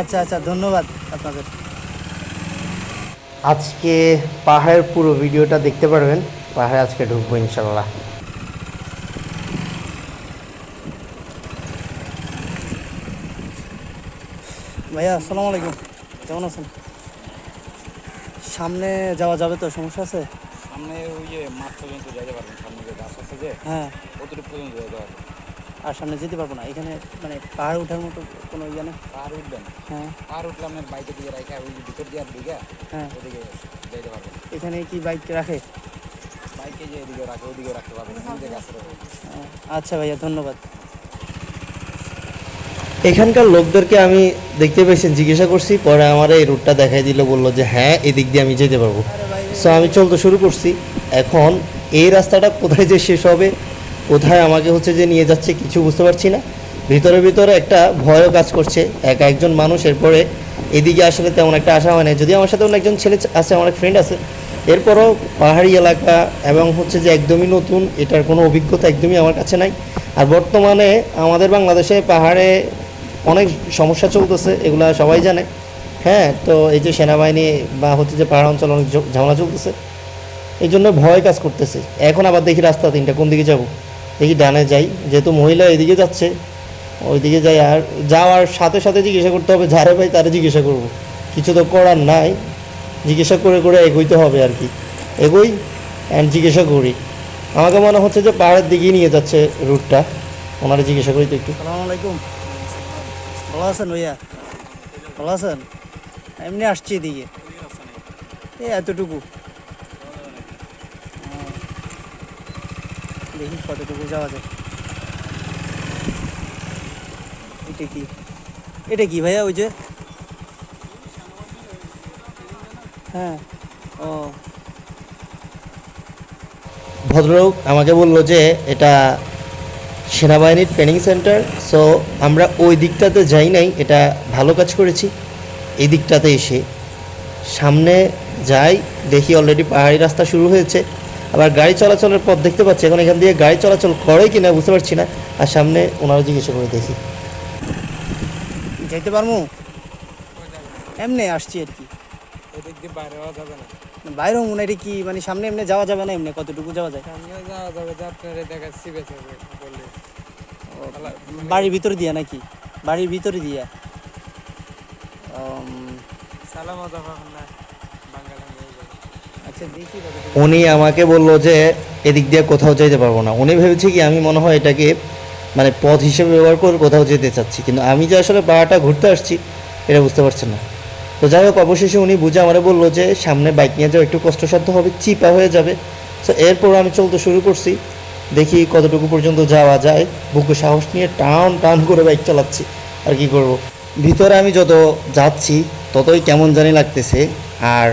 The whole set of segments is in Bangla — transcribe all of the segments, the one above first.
আচ্ছা আচ্ছা ধন্যবাদ আপনাদের। আজকে পাহাড়ের পুরো ভিডিওটা দেখতে পারবেন। পাহাড়ে আজকে ঢুকবো ইনশাল্লাহ ভাইয়া আসসালামু আলাইকুম। কেমন আছেন? সামনে যাওয়া যাবে তো সমস্যা আছে? সামনে ওই যে মাঠ পর্যন্ত যাইতে পারবেন সামনে যে গাছ আছে যে হ্যাঁ। অতটুকু পর্যন্ত যাইতে পারবেন। আর সামনে যেতে পারব না। এখানে মানে পাহাড় ওঠার মতো কোনো ইয়ে নেই পাহাড় উঠবেন হ্যাঁ। পাহাড় উঠলে আপনার বাইকে দিয়ে রাখা ওই ভিতর দিয়ে আর দিকে হ্যাঁ। ওদিকে যাইতে পারবেন এখানে কি বাইক রাখে? বাইকে যে এদিকে রাখে ওদিকে রাখতে পারবেন ওদিকে গাছের ওপর। আহ, আচ্ছা ভাইয়া ধন্যবাদ। এখানকার লোকদেরকে আমি দেখতে পেয়েছি জিজ্ঞাসা করছি পরে আমার এই রুটটা দেখাই দিল বলল যে হ্যাঁ এদিক দিয়ে আমি যেতে পারব। সো আমি চলতে শুরু করছি। এখন এই রাস্তাটা কোথায় যে শেষ হবে কোথায় আমাকে হচ্ছে যে নিয়ে যাচ্ছে কিছু বুঝতে পারছি না। ভিতরে ভিতরে একটা ভয়ও কাজ করছে, একা একজন মানুষ, এরপরে এদিকে আসলে তেমন একটা আশা হয় না যদি আমার সাথে অন্য একজন ছেলে আছে, আমার ফ্রেন্ড আছে, এরপরও পাহাড়ি এলাকা এবং হচ্ছে যে একদমই নতুন, এটার কোনো অভিজ্ঞতা একদমই আমার কাছে নাই। আর বর্তমানে আমাদের বাংলাদেশে পাহাড়ে অনেক সমস্যা চলতেছে, এগুলা সবাই জানে। হ্যাঁ তো এই যে সেনাবাহিনী বা হচ্ছে যে পাহাড় অঞ্চল অনেক ঝামেলা চলতেছে, এই জন্য ভয় কাজ করতেছে। এখন আবার দেখি রাস্তা তিনটা, কোন দিকে যাব? দেখি ডানে যাই। যেহেতু মহিলা এদিকে যাচ্ছে, ওইদিকে যাই। আর যাওয়ার সাথে সাথে জিজ্ঞাসা করতে হবে, যারে ভাই তারে জিজ্ঞাসা করব। কিছু তো করার নাই। জিজ্ঞাসা করে করে এগোইতে হবে আর কি। এগোই অ্যান্ড জিজ্ঞাসা করি। আমাকে মনে হচ্ছে যে পাহাড়ের দিকেই নিয়ে যাচ্ছে রুটটা। ওনারা জিজ্ঞাসা করি তো একটু। আলাইকুম। ভালো আছেন ভাইয়া? ভালো আছেন? এমনি আসছি এদিকে। এতটুকু। দেখি কতটুকু যাওয়া যায়। এটা কি? এটা কি ভাইয়া ওই যে? হ্যাঁ। ও। ভদ্রলোক আমাকে বলল যে এটা সেনাবাহিনীর ট্রেনিং সেন্টার সো আমরা ওই দিকটাতে যাই নাই, এটা ভালো কাজ করেছি। এই দিকটাতে এসে সামনে যাই, দেখি অলরেডি পাহাড়ি রাস্তা শুরু হয়েছে। আবার গাড়ি চলাচলের পথ দেখতে পাচ্ছি। এখন এখান দিয়ে গাড়ি চলাচল করে কি না বুঝতে পারছি না। আর সামনে ওনারা জিজ্ঞাসা করে দেখি। যাইতে পারব এমনি আসছি আর কি। বাইরে যাবে না। বাইরে এটা কি মানে সামনে এমনি যাওয়া যাবে না এমনি? কতটুকু যাওয়া যায়? সামনে যাওয়া যাবে দেখা সিবে বাড়ির ভিতরে দিয়া নাকি? বাড়ির ভিতরে দিয়া। উম, সালাম যাবে না বাঙালি আচ্ছা দেখি কতটুকু। উনি আমাকে বলল যে, এদিক দিয়ে কোথাও যেতে পারব না। উনি ভেবেছে কি, আমি মনে হয় এটাকে মানে পথ হিসেবে ব্যবহার করে কোথাও যেতে চাচ্ছি। কিন্তু আমি যে আসলে পাহাড়টা ঘুরতে আসছি, এটা বুঝতে পারছেন না। তো যাই হোক, অবশেষে উনি বুঝে আমারে বলল যে, সামনে বাইক নিয়ে যাওয়া একটু কষ্টসাধ্য হবে, চিপা হয়ে যাবে। তো এরপর আমি চলতে শুরু করছি। দেখি কতটুকু পর্যন্ত যাওয়া যায়। বুকে সাহস নিয়ে টান টান করে বাইক চালাচ্ছি। আর কি করব। ভিতরে আমি যত যাচ্ছি, ততই কেমন জানি লাগতেছে। আর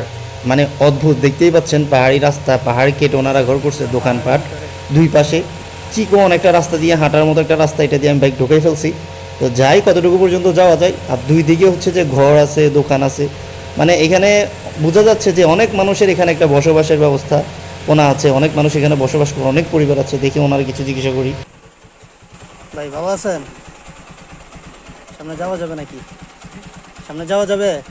মানে অদ্ভুত, দেখতেই পাচ্ছেন, পাহাড়ি রাস্তা, পাহাড় কেটে ওনারা ঘর করছে দোকানপাট। দুই পাশে চিকন একটা রাস্তা দিয়ে, হাঁটার মতো একটা রাস্তা, এটা দিয়ে আমি বাইক ঢুকাই ফেলছি। তো যাই, কতটুকু পর্যন্ত যাওয়া যায়, আর দুই দিকে হচ্ছে যে ঘর আছে, দোকান আছে। মানে এখানে বোঝা যাচ্ছে যে অনেক মানুষের এখানে একটা বসবাসের ব্যবস্থা ওনা আছে, অনেক মানুষ এখানে বসবাস করে, অনেক পরিবার আছে, দেখি ওনারা কিছু জিজ্ঞাসা করি। ভাই, ভালো আছেন? সামনে যাওয়া যাবে নাকি? সামনে যাওয়া যাবে?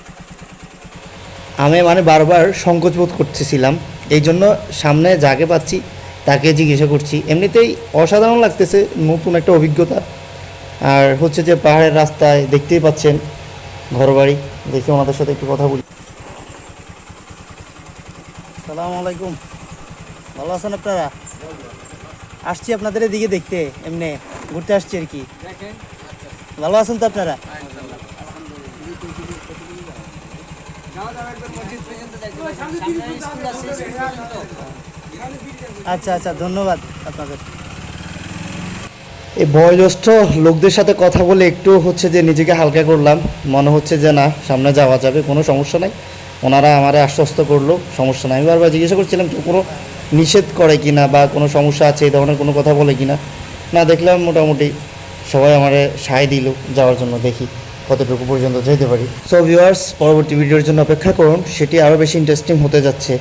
আমি মানে বারবার সংকোচ বোধ করতেছিলাম। এই জন্য সামনে যাকে পাচ্ছি তাকে জিজ্ঞাসা করছি। এমনিতেই অসাধারণ লাগতেছে নতুন একটা অভিজ্ঞতা। আর হচ্ছে যে পাহাড়ের রাস্তায় দেখতেই পাচ্ছেন ঘরবাড়ি। দেখে ওনাদের সাথে একটু কথা বলি। সালাম আলাইকুম। ভালো আছেন আপনারা? আসছি আপনাদের এদিকে দেখতে এমনি ঘুরতে আসছি আর কি। ভালো আছেন তো আপনারা? আচ্ছা আচ্ছা ধন্যবাদ আপনাদের। এই বয়োজ্যেষ্ঠ লোকদের সাথে কথা বলে একটু হচ্ছে যে নিজেকে হালকা করলাম। মনে হচ্ছে যে না, সামনে যাওয়া যাবে, কোনো সমস্যা নাই। ওনারা আমারে আশ্বস্ত করল, সমস্যা নাই। আমি বারবার জিজ্ঞাসা করছিলাম, কেউ কোনো নিষেধ করে কিনা বা কোনো সমস্যা আছে, এই ধরনের কোনো কথা বলে কিনা? না দেখলাম মোটামুটি সবাই আমারে সায় দিল, যাওয়ার জন্য দেখি। কতটুকু পর্যন্ত যেতে পারি। সো ভিউয়ার্স পরবর্তী ভিডিওর জন্য অপেক্ষা করুন, সেটি আরও বেশি ইন্টারেস্টিং হতে যাচ্ছে।